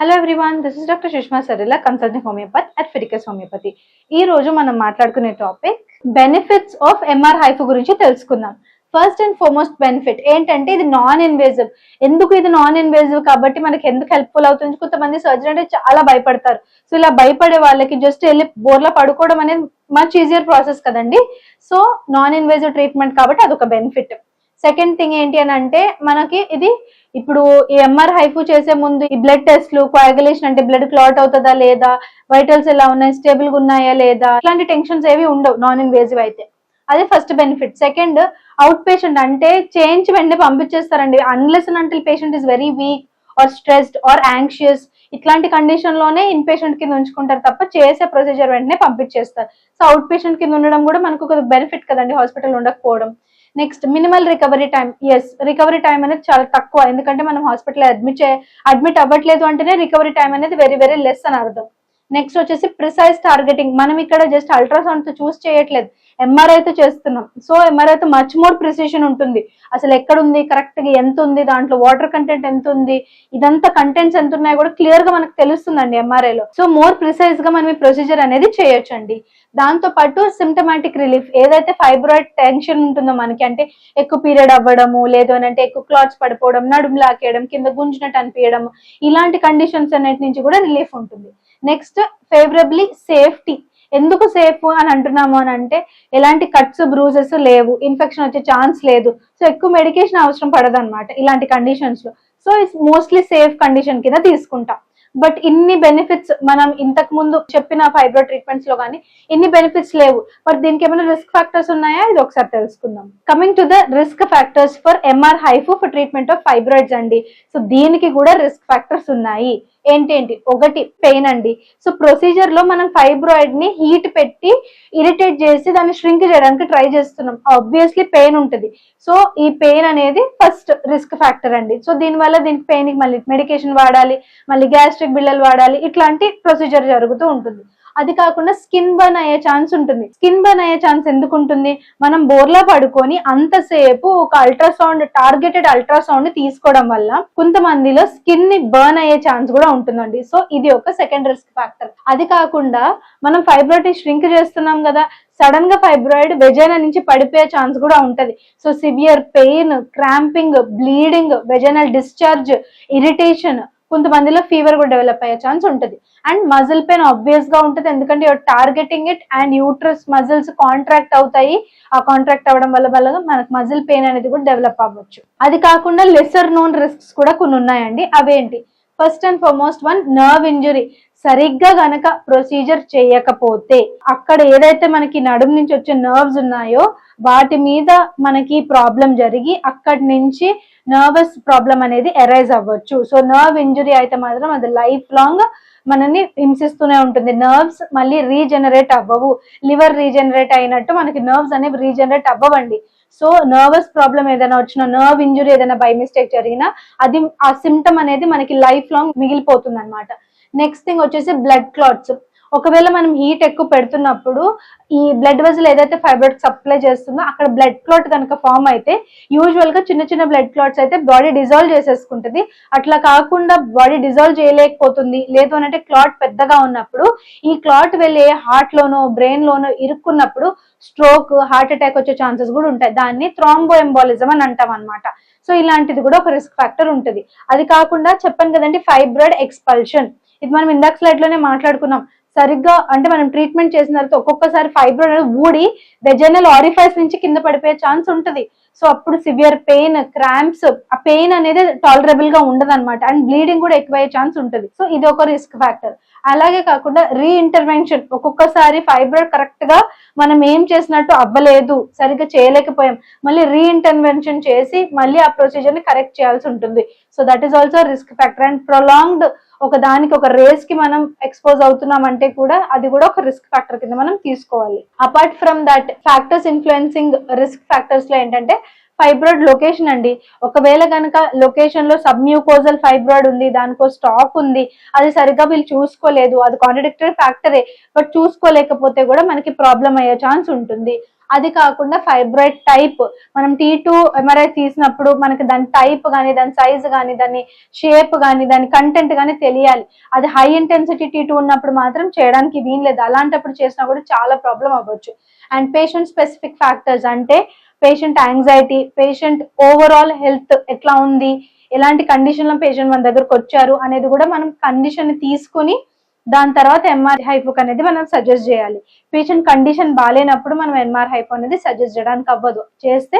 Hello everyone this is doctor Sushma Sarila consulting homeopathy at Fiticus homeopathy ఈ రోజు మనం మాట్లాడుకునే topic benefits of MR HIFU గురించి తెలుసుకుందాం. ఫస్ట్ అండ్ ఫార్మోస్ట్ బెనిఫిట్ ఏంటంటే ఇది నాన్ ఇన్వేజివ్ ఎందుకు ఇది నాన్ ఇన్వేజివ్ కాబట్టి మనకి ఎందుకు హెల్ప్ఫుల్ అవుతుంది? కొంతమంది సర్జరీ అంటే చాలా భయపడతారు. సో ఇలా భయపడే వాళ్ళకి జస్ట్ వెళ్ళి బోర్లో పడుకోవడం అనేది మచ్ ఈజియర్ ప్రాసెస్ కదండి. సో నాన్ ఇన్వేజివ్ ట్రీట్మెంట్ కాబట్టి అదొక బెనిఫిట్ సెకండ్ థింగ్ ఏంటి అని అంటే మనకి ఇది ఇప్పుడు ఈ ఎంఆర్ హైఫు చేసే ముందు ఈ బ్లడ్ టెస్ట్లు కోయాగులేషన్ అంటే బ్లడ్ క్లాట్ అవుతుందా లేదా వైటల్స్ ఎలా ఉన్నాయి స్టేబుల్గా ఉన్నాయా లేదా ఇట్లాంటి టెన్షన్స్ ఏవి ఉండవు నాన్ ఇన్వేజివ్ అయితే. అది first benefit second out patient అంటే చేయించి వెంటనే పంపించేస్తారండి. అన్లెస్ అంటే patient is very weak or stressed or anxious ఇట్లాంటి కండిషన్లోనే ఇన్ పేషెంట్ కింద ఉంచుకుంటారు తప్ప చేసే ప్రొసీజర్ వెంటనే పంపించేస్తారు. సో అవుట్ పేషెంట్ కింద ఉండడం కూడా మనకు ఒక బెనిఫిట్ కదండి హాస్పిటల్ ఉండకపోవడం. Next minimal recovery time yes recovery time అనేది చాలా తక్కువ. ఎందుకంటే మనం హాస్పిటల్ అడ్మిట్ అడ్మిట్ అవ్వట్లేదు అంటేనే రికవరీ టైం అనేది వెరీ వెరీ లెస్ అని అర్థం. నెక్స్ట్ వచ్చేసి ప్రిసైజ్ టార్గెటింగ్ మనం ఇక్కడ జస్ట్ అల్ట్రాసౌండ్తో చూస్ చేయట్లేదు. ఎంఆర్ఐ తో చేస్తున్నాం. సో ఎంఆర్ఐ తో మచ్ మోర్ ప్రిసిషన్ ఉంటుంది. అసలు ఎక్కడ ఉంది కరెక్ట్గా ఎంత ఉంది? దాంట్లో వాటర్ కంటెంట్ ఎంత ఉంది? ఇదంతా కంటెంట్స్ ఎంత ఉన్నాయో కూడా క్లియర్గా మనకు తెలుస్తుందండి ఎంఆర్ఐ లో. సో మోర్ ప్రిసైజ్గా మనం ఈ ప్రొసీజర్ అనేది చేయొచ్చండి. దాంతో పాటు సిమ్టమాటిక్ రిలీఫ్ ఏదైతే ఫైబ్రాయిడ్ టెన్షన్ ఉంటుందో మనకి అంటే ఎక్కువ పీరియడ్ అవ్వడము లేదు అని అంటే ఎక్కువ క్లాత్స్ పడిపోవడం నడుము లాకేయడం కింద గుంజినట్టు అనిపించడం ఇలాంటి కండిషన్స్ అన్నిటి నుంచి కూడా రిలీఫ్ ఉంటుంది. నెక్స్ట్ ఫేవరబ్లీ సేఫ్టీ ఎందుకు సేఫ్ అని అంటున్నాము అని అంటే ఎలాంటి కట్స్ బ్రూజెస్ లేవు ఇన్ఫెక్షన్ వచ్చే ఛాన్స్ లేదు. సో ఎక్కువ మెడికేషన్ అవసరం పడదు అనమాట ఇలాంటి కండిషన్స్లో. So it's mostly safe condition కింద తీసుకుంటాం. బట్ ఇన్ని బెనిఫిట్స్ మనం ఇంతకు ముందు చెప్పిన ఫైబ్రో ట్రీట్మెంట్స్లో కానీ ఇన్ని బెనిఫిట్స్ లేవు. బట్ దీనికి ఏమైనా రిస్క్ ఫ్యాక్టర్స్ ఉన్నాయా? ఇది ఒకసారి తెలుసుకుందాం. Coming to the risk factors for MR HIFU for treatment of fibroids అండి. సో దీనికి కూడా రిస్క్ ఫ్యాక్టర్స్ ఉన్నాయి. ఏంటేంటి ఒకటి పెయిన్ అండి. సో ప్రొసీజర్లో మనం ఫైబ్రాయిడ్ని హీట్ పెట్టి ఇరిటేట్ చేసి దాన్ని ష్రింక్ చేయడానికి ట్రై చేస్తున్నాం. ఆబ్వియస్లీ పెయిన్ ఉంటుంది. సో ఈ పెయిన్ అనేది ఫస్ట్ రిస్క్ ఫ్యాక్టర్ అండి. సో దీనివల్ల దీనికి పెయిన్ మళ్ళీ మెడికేషన్ వాడాలి మళ్ళీ గ్యాస్ట్రిక్ బిళ్ళలు వాడాలి ఇట్లాంటి ప్రొసీజర్ జరుగుతూ ఉంటుంది. అది కాకుండా స్కిన్ బర్న్ అయ్యే ఛాన్స్ ఉంటుంది. స్కిన్ బర్న్ అయ్యే ఛాన్స్ ఎందుకు ఉంటుంది? మనం బోర్లా పడుకొని అంతసేపు ఒక అల్ట్రాసౌండ్ టార్గెటెడ్ అల్ట్రాసౌండ్ తీసుకోవడం వల్ల కొంతమందిలో స్కిన్ని బర్న్ అయ్యే ఛాన్స్ కూడా ఉంటుందండి. సో ఇది ఒక సెకండ్ రిస్క్ ఫ్యాక్టర్ అది కాకుండా మనం ఫైబ్రాయిడ్ ష్రింక్ చేస్తున్నాం కదా సడన్గా ఫైబ్రాయిడ్ వెజైనా నుంచి పడిపోయే ఛాన్స్ కూడా ఉంటది. So severe pain cramping bleeding vaginal discharge irritation కొంతమందిలో ఫీవర్ కూడా డెవలప్ అయ్యే ఛాన్స్ ఉంటుంది. అండ్ మజిల్ పెయిన్ ఆబ్వియస్గా ఉంటుంది. ఎందుకంటే your targeting it and uterus muscles contract అవుతాయి. ఆ కాంట్రాక్ట్ అవ్వడం వల్ల వల్ల మనకు మజిల్ పెయిన్ అనేది కూడా డెవలప్ అవ్వచ్చు. అది కాకుండా లెసర్ నోన్ రిస్క్స్ కూడా కొన్ని ఉన్నాయండి. అవేంటి? First and foremost one nerve injury సరిగ్గా గనక ప్రొసీజర్ చేయకపోతే అక్కడ ఏదైతే మనకి నడుము నుంచి వచ్చే నర్వ్స్ ఉన్నాయో వాటి మీద మనకి ప్రాబ్లం జరిగి అక్కడి నుంచి నర్వస్ ప్రాబ్లం అనేది ఎరైజ్ అవ్వచ్చు. సో నర్వ్ ఇంజురీ అయితే మాత్రం అది లైఫ్ లాంగ్ మనని హింసిస్తూనే ఉంటుంది. నర్వ్స్ మళ్ళీ రీజనరేట్ అవ్వవు. లివర్ రీజనరేట్ అయినట్టు మనకి నర్వ్స్ అనేవి రీజనరేట్ అవ్వవండి. సో నర్వస్ ప్రాబ్లం ఏదైనా వచ్చినా నర్వ్ ఇంజురీ ఏదైనా బై మిస్టేక్ జరిగినా అది ఆ సిమ్టమ్ అనేది మనకి లైఫ్ లాంగ్ మిగిలిపోతుంది అనమాట నెక్స్ట్ థింగ్ వచ్చేసి బ్లడ్ క్లాట్స్ ఒకవేళ మనం హీట్ ఎక్కువ పెడుతున్నప్పుడు ఈ బ్లడ్ వెజల్ ఏదైతే ఫైబర్ సప్లై చేస్తుందో అక్కడ బ్లడ్ క్లాట్ కనుక ఫామ్ అయితే యూజువల్గా చిన్న చిన్న బ్లడ్ క్లాట్స్ అయితే బాడీ డిజాల్వ్ చేసేసుకుంటుంది. అట్లా కాకుండా బాడీ డిజాల్వ్ చేయలేకపోతుంది. లేదు అనంటే అంటే క్లాట్ పెద్దగా ఉన్నప్పుడు ఈ క్లాట్ వెళ్ళే హార్ట్ లోనో బ్రెయిన్ లోనో ఇరుక్కున్నప్పుడు స్ట్రోక్ హార్ట్ అటాక్ వచ్చే ఛాన్సెస్ కూడా ఉంటాయి. దాన్ని థ్రాంబో ఎంబాలిజం అని అంటాం అనమాట సో ఇలాంటిది కూడా ఒక రిస్క్ ఫ్యాక్టర్ ఉంటుంది. అది కాకుండా చెప్పాను కదండి ఫైబ్రాయిడ్ ఎక్స్పల్షన్ ఇది మనం ఇందాక స్లైడ్లోనే మాట్లాడుకున్నాం. సరిగ్గా అంటే మనం ట్రీట్మెంట్ చేసిన తర్వాత ఒక్కొక్కసారి ఫైబ్రో అనేది ఊడి వెజనల్ ఆరిఫైస్ నుంచి కింద పడిపోయే ఛాన్స్ ఉంటుంది. సో అప్పుడు సివియర్ పెయిన్ క్రాంప్స్ ఆ పెయిన్ అనేది టాలరబుల్గా ఉండదు అనమాట అండ్ బ్లీడింగ్ కూడా ఎక్కువయ్యే ఛాన్స్ ఉంటుంది. సో ఇది ఒక రిస్క్ ఫ్యాక్టర్ అలాగే కాకుండా రీఇంటర్వెన్షన్ ఒక్కొక్కసారి ఫైబ్రాయిడ్ కరెక్ట్గా మనం ఏం చేసినట్టు అవ్వలేదు సరిగ్గా చేయలేకపోయాం. మళ్ళీ రీఇంటర్వెన్షన్ చేసి మళ్ళీ ఆ ప్రొసీజర్ని కరెక్ట్ చేయాల్సి ఉంటుంది. So that is also risk factor and prolonged ఒక దానికి ఒక రేస్కి మనం ఎక్స్పోజ్ అవుతున్నాం అంటే కూడా అది కూడా ఒక రిస్క్ ఫ్యాక్టర్ కింద మనం తీసుకోవాలి. Apart from that factors influencing risk ఫ్యాక్టర్స్లో ఏంటంటే ఫైబ్రాయిడ్ లొకేషన్ అండి. ఒకవేళ కనుక లొకేషన్లో సబ్మ్యూకోజల్ ఫైబ్రాయిడ్ ఉంది దానికో స్టాక్ ఉంది అది సరిగ్గా వీళ్ళు చూసుకోలేదు అది కాంట్రడిక్టరీ ఫ్యాక్టరే బట్ చూసుకోలేకపోతే కూడా మనకి ప్రాబ్లం అయ్యే ఛాన్స్ ఉంటుంది. అది కాకుండా ఫైబ్రాయిడ్ టైప్ మనం టీ టూ ఎంఆర్ఐ తీసినప్పుడు మనకి దాని టైప్ కానీ దాని సైజ్ కానీ దాని షేప్ కానీ దాని కంటెంట్ కానీ తెలియాలి. అది హై ఇంటెన్సిటీ టీ టూ ఉన్నప్పుడు మాత్రం చేయడానికి వీలు లేదు. అలాంటప్పుడు చేసినా కూడా చాలా ప్రాబ్లం అవ్వచ్చు. అండ్ పేషెంట్ స్పెసిఫిక్ ఫ్యాక్టర్స్ అంటే patient anxiety patient overall health ఎట్లా ఉంది ఎలాంటి కండిషన్లో పేషెంట్ మన దగ్గరకు వచ్చారు అనేది కూడా మనం కండిషన్ తీసుకుని దాని తర్వాత ఎంఆర్ హైపోక్ అనేది మనం సజెస్ట్ చేయాలి. పేషెంట్ కండిషన్ బాగాలేనప్పుడు మనం ఎంఆర్ హైపో అనేది సజెస్ట్ చేయడానికి అవ్వదు. చేస్తే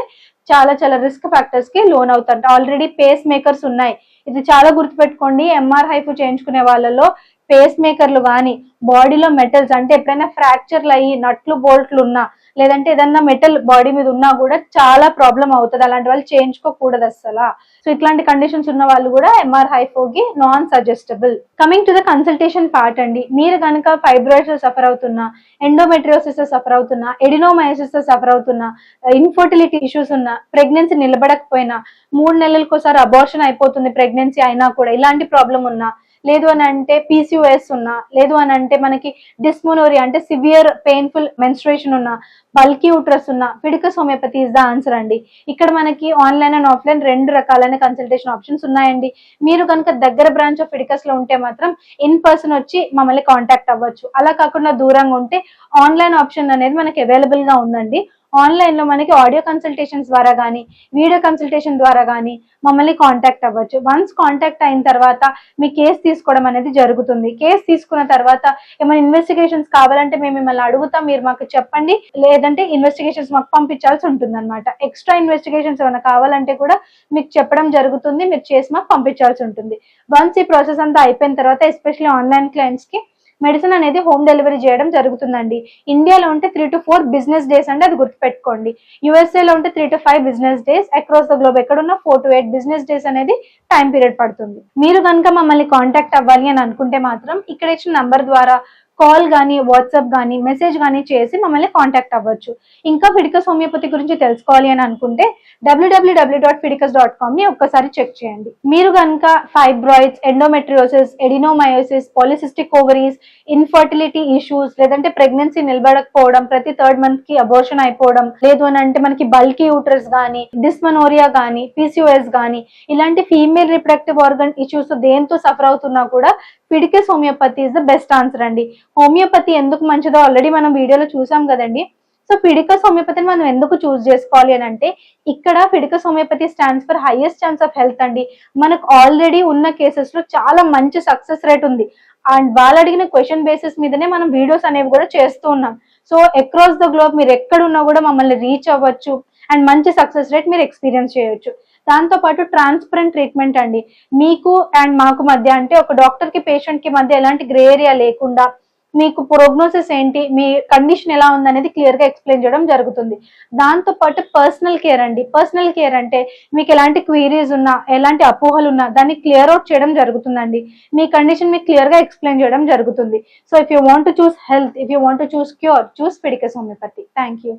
చాలా చాలా రిస్క్ ఫ్యాక్టర్స్కి లోన్ అవుతారు. ఆల్రెడీ పేస్ మేకర్స్ ఉన్నాయి. ఇది చాలా గుర్తుపెట్టుకోండి. ఎంఆర్ హైపో చేయించుకునే వాళ్ళలో పేస్ మేకర్లు కానీ బాడీలో మెటల్స్ అంటే ఎప్పుడైనా ఫ్రాక్చర్లు అయ్యి నట్లు బోల్ట్లు ఉన్నా లేదంటే ఏదన్నా మెటల్ బాడీ మీద ఉన్నా కూడా చాలా ప్రాబ్లం అవుతుంది. అలాంటి వాళ్ళు చేయించుకోకూడదు అసలు సో ఇట్లాంటి కండిషన్స్ ఉన్న వాళ్ళు కూడా MR హైఫోకి non suggestible coming to the consultation part అండి. మీరు కనుక ఫైబ్రాయిడ్స్ సఫర్ అవుతున్నా ఎండోమెట్రియోసిస్ సఫర్ అవుతున్నా ఎడినోమయోసిస్ సఫర్ అవుతున్నా uh, ఇన్ఫర్టిలిటీ ఇష్యూస్ ఉన్నా ప్రెగ్నెన్సీ నిలబడకపోయినా మూడు నెలలకు ఒకసారి అబార్షన్ అయిపోతుంది ప్రెగ్నెన్సీ అయినా కూడా ఇలాంటి ప్రాబ్లం ఉన్నా లేదు అని అంటే పీసీఓఎస్ ఉన్నా లేదు అని అంటే మనకి డిస్మోనోరియా అంటే సివియర్ పెయిన్ఫుల్ మెన్స్ట్రేషన్ ఉన్నా బల్కీ ఉట్రస్ ఉన్నా Fiticus homeopathy is the answer అండి. ఇక్కడ మనకి ఆన్లైన్ అండ్ ఆఫ్లైన్ రెండు రకాలైన కన్సల్టేషన్ ఆప్షన్స్ ఉన్నాయండి. మీరు కనుక దగ్గర బ్రాంచ్ ఆఫ్ ఫిడికస్లో ఉంటే మాత్రం ఇన్ పర్సన్ వచ్చి మమ్మల్ని కాంటాక్ట్ అవ్వచ్చు. అలా కాకుండా దూరంగా ఉంటే ఆన్లైన్ ఆప్షన్ అనేది మనకి అవైలబుల్గా ఉందండి. ఆన్లైన్లో మనకి ఆడియో కన్సల్టేషన్ ద్వారా కానీ వీడియో కన్సల్టేషన్ ద్వారా కానీ మమ్మల్ని కాంటాక్ట్ అవ్వచ్చు. వన్స్ కాంటాక్ట్ అయిన తర్వాత మీ కేసు తీసుకోవడం అనేది జరుగుతుంది. కేసు తీసుకున్న తర్వాత ఏమైనా ఇన్వెస్టిగేషన్స్ కావాలంటే మేము మిమ్మల్ని అడుగుతాం. మీరు మాకు చెప్పండి. లేదంటే ఇన్వెస్టిగేషన్స్ మాకు పంపించాల్సి ఉంటుంది అనమాట ఎక్స్ట్రా ఇన్వెస్టిగేషన్స్ ఏమైనా కావాలంటే కూడా మీకు చెప్పడం జరుగుతుంది. మీరు చేసి మాకు పంపించాల్సి ఉంటుంది. వన్స్ ఈ ప్రాసెస్ అంతా అయిపోయిన తర్వాత ఎస్పెషల్లీ ఆన్లైన్ క్లయింట్స్కి మెడిసిన్ అనేది హోమ్ డెలివరీ చేయడం జరుగుతుందండి. ఇండియాలో ఉంటే three to four business days అంటే అది గుర్తుపెట్టుకోండి. USA ఉంటే three to five business days across the globe ఎక్కడున్న four to eight business days అనేది టైం పీరియడ్ పడుతుంది. మీరు కనుక మమ్మల్ని కాంటాక్ట్ అవ్వాలి అని అనుకుంటే మాత్రం ఇక్కడ ఇచ్చిన నంబర్ ద్వారా కాల్ కానీ వాట్సాప్ కానీ మెసేజ్ కానీ చేసి మమ్మల్ని కాంటాక్ట్ అవ్వచ్చు. ఇంకా ఫిడికస్ హోమియోపతి గురించి తెలుసుకోవాలి అని అనుకుంటే డబ్ల్యూడబ్ల్యూడబ్ల్యూ డాట్ ఫిడికస్ డాట్ కామ్ని ఒక్కసారి చెక్ చేయండి. మీరు కనుక fibroids endometriosis adenomyosis polycystic ovaries infertility issues లేదంటే ప్రెగ్నెన్సీ నిలబడకపోవడం ప్రతి థర్డ్ మంత్కి అబోర్షన్ అయిపోవడం లేదు అని అంటే మనకి బల్కీ యూటర్స్ కానీ డిస్మనోరియా కానీ పీసీఓఎస్ కానీ ఇలాంటి ఫీమేల్ రిప్రొడక్టివ్ ఆర్గన్ ఇష్యూస్ దేంతో సఫర్ అవుతున్నా కూడా Fiticus homeopathy is the best answer అండి. హోమియోపతి ఎందుకు మంచిదో ఆల్రెడీ మనం వీడియోలో చూసాం కదండి. సో ఫిడికస్ హోమియోపతిని మనం ఎందుకు చూస్ చేసుకోవాలి అని అంటే ఇక్కడ Fiticus homeopathy stands for highest chance of health అండి. మనకు ఆల్రెడీ ఉన్న కేసెస్లో చాలా మంచి సక్సెస్ రేట్ ఉంది. అండ్ వాళ్ళు అడిగిన క్వశ్చన్ బేసిస్ మీదనే మనం వీడియోస్ అనేవి కూడా చేస్తూ ఉన్నాం. సో అక్రాస్ ద గ్లోబ్ మీరు ఎక్కడున్నా కూడా మమ్మల్ని రీచ్ అవ్వచ్చు. అండ్ మంచి సక్సెస్ రేట్ మీరు ఎక్స్పీరియన్స్ చేయొచ్చు. దాంతో పాటు ట్రాన్స్పరెంట్ ట్రీట్మెంట్ అండి. మీకు అండ్ మాకు మధ్య అంటే ఒక డాక్టర్కి పేషెంట్కి మధ్య ఎలాంటి గ్రే ఏరియా లేకుండా మీకు ప్రోగ్నోసిస్ ఏంటి మీ కండిషన్ ఎలా ఉందనేది క్లియర్గా ఎక్స్ప్లెయిన్ చేయడం జరుగుతుంది. దాంతో పాటు పర్సనల్ కేర్ అండి. పర్సనల్ కేర్ అంటే మీకు ఎలాంటి క్వీరీస్ ఉన్నా ఎలాంటి అపోహలు ఉన్నా దాన్ని క్లియర్ అవుట్ చేయడం జరుగుతుందండి. మీ కండిషన్ మీకు క్లియర్గా ఎక్స్ప్లెయిన్ చేయడం జరుగుతుంది. So if you want choose health if you want choose cure choose Fiticus homeopathy thank you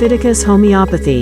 Fiticus Homeopathy